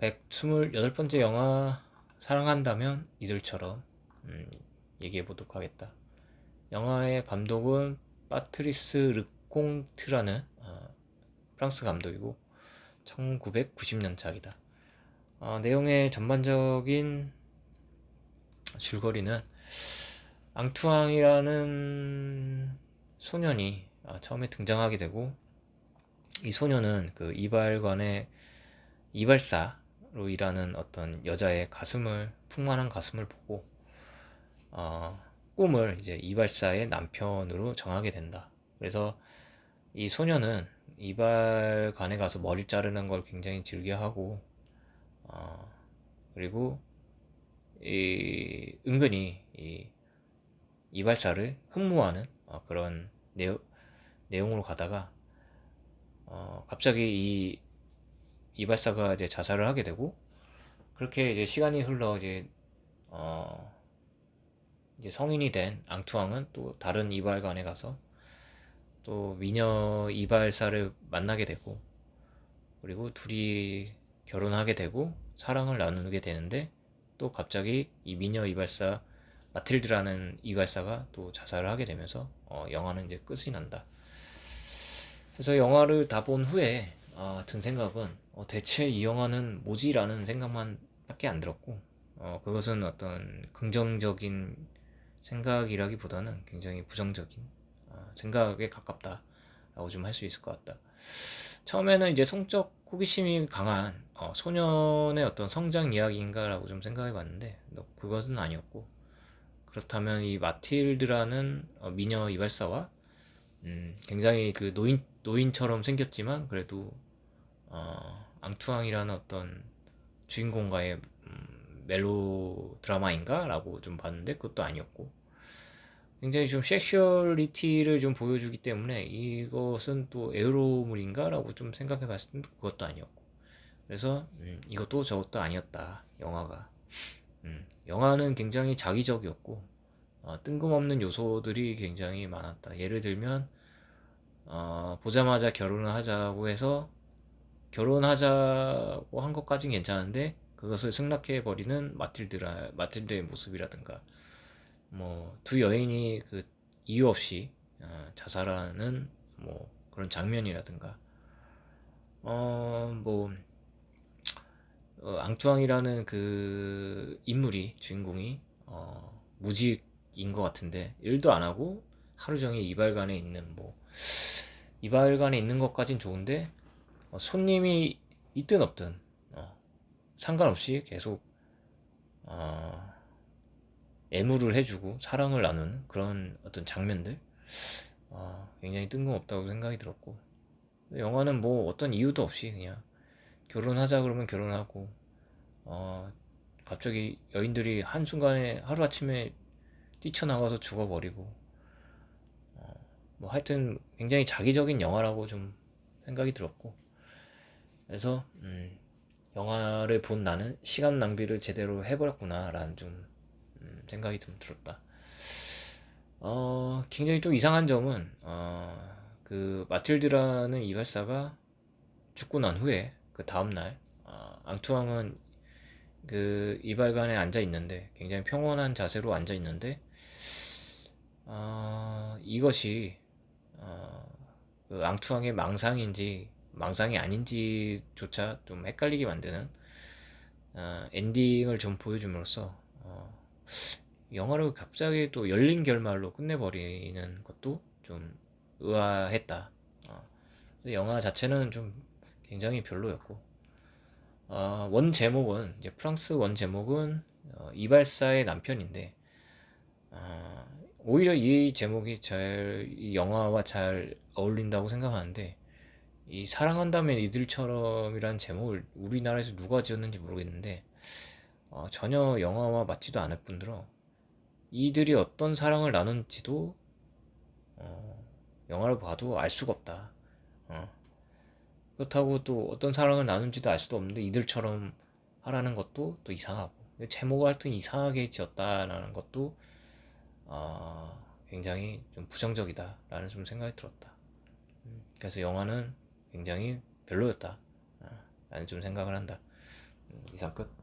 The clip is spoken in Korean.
128번째 영화 사랑한다면 이들처럼 음, 얘기해 보도록 하겠다. 영화의 감독은 파트리스 르콩트라는 어, 프랑스 감독이고 1990년작이다. 어, 내용의 전반적인 줄거리는 앙투앙이라는 소년이 아, 처음에 등장하게 되고 이 소년은 그 이발관의 이발사 로 일하는 어떤 여자의 가슴을 풍만한 가슴을 보고 어, 꿈을 이제 이발사의 남편으로 정하게 된다. 그래서 이 소년은 이발관에 가서 머리 자르는 걸 굉장히 즐겨하고 어, 그리고 이 은근히 이 이발사를 흠모하는 어, 그런 내용, 내용으로 가다가 어, 갑자기 이 이발사가 이제 자살을 하게 되고 그렇게 이제 시간이 흘러 이제 어, 이제 성인이 된 앙투앙은 또 다른 이발관에 가서 또 미녀 이발사를 만나게 되고 그리고 둘이 결혼하게 되고 사랑을 나누게 되는데 또 갑자기 이 미녀 이발사 마틸드라는 이발사가 또 자살을 하게 되면서 어, 영화는 이제 끝이 난다. 그래서 영화를 다 본 후에 어, 든 생각은 어, 대체 이 영화는 뭐지라는 생각만 밖에 안 들었고 어, 그것은 어떤 긍정적인 생각이라기보다는 굉장히 부정적인 어, 생각에 가깝다라고 좀 할 수 있을 것 같다. 처음에는 이제 성적 호기심이 강한 어, 소년의 어떤 성장 이야기인가라고 좀 생각해 봤는데 그것은 아니었고 그렇다면 이 마틸드라는 어, 미녀 이발사와 음, 굉장히 그 노인 노인처럼 생겼지만 그래도 어, 앙투앙이라는 어떤 주인공과의 음, 멜로 드라마인가라고 좀 봤는데 그것도 아니었고. 굉장히 좀 섹슈얼리티를 좀 보여주기 때문에 이것은 또 에로물인가라고 좀 생각해 봤을 때 그것도 아니었고. 그래서 음, 이것도 저것도 아니었다. 영화가. 음, 영화는 굉장히 자기적이었고 어, 뜬금없는 요소들이 굉장히 많았다. 예를 들면 어, 보자마자 결혼을 하자고 해서 결혼하자고 한 것까진 괜찮은데 그것을 승낙해 버리는 마틸드라 마틸드의 모습이라든가 뭐 두 여인이 그 이유 없이 어, 자살하는 뭐 그런 장면이라든가. 어뭐 어, 앙투앙이라는 그 인물이 주인공이 어, 무직인 것 같은데 일도 안 하고 하루 종일 이발관에 있는 뭐 이발관에 있는 것까진 좋은데 어, 손님이 있든 없든 어, 상관없이 계속 어, 애무를 해주고 사랑을 나누는 그런 어떤 장면들 어, 굉장히 뜬금없다고 생각이 들었고. 영화는 뭐 어떤 이유도 없이 그냥 결혼하자 그러면 결혼하고 어, 갑자기 여인들이 한순간에 하루아침에 뛰쳐나가서 죽어버리고 어, 뭐 하여튼 굉장히 자기적인 영화라고 좀 생각이 들었고 그래서 음, 영화를 본 나는 시간 낭비를 제대로 해버렸구나 라는 좀 음, 생각이 좀 들었다. 어, 굉장히 또 이상한 점은 어, 그 마틸드라는 이발사가 죽고 난 후에 그 다음 날 어, 앙투앙은 그 이발관에 앉아 있는데 굉장히 평온한 자세로 앉아 있는데 어, 이것이 어, 그 앙투앙의 망상인지 망상이 아닌지조차 좀 헷갈리게 만드는 어, 엔딩을 좀 보여줌으로써 어, 영화를 갑자기 또 열린 결말로 끝내버리는 것도 좀 의아했다. 어, 영화 자체는 좀 굉장히 별로였고 어, 원 제목은 이제 프랑스 원 제목은 어, 이발사의 남편인데 어, 오히려 이 제목이 잘 이 영화와 잘 어울린다고 생각하는데 이 사랑한다면 이들처럼이란 제목을 우리나라에서 누가 지었는지 모르겠는데 어, 전혀 영화와 맞지도 않을 뿐더러 이들이 어떤 사랑을 나눈지도 어, 영화를 봐도 알 수가 없다. 어. 그렇다고 또 어떤 사랑을 나눈지도 알 수도 없는데 이들처럼 하라는 것도 또 이상하고 제목을 하여튼 이상하게 지었다라는 것도 어, 굉장히 좀 부정적이다라는 좀 생각이 들었다. 음, 그래서 영화는 굉장히 별로였다. 어, 라는 좀 생각을 한다. 음, 이상 끝.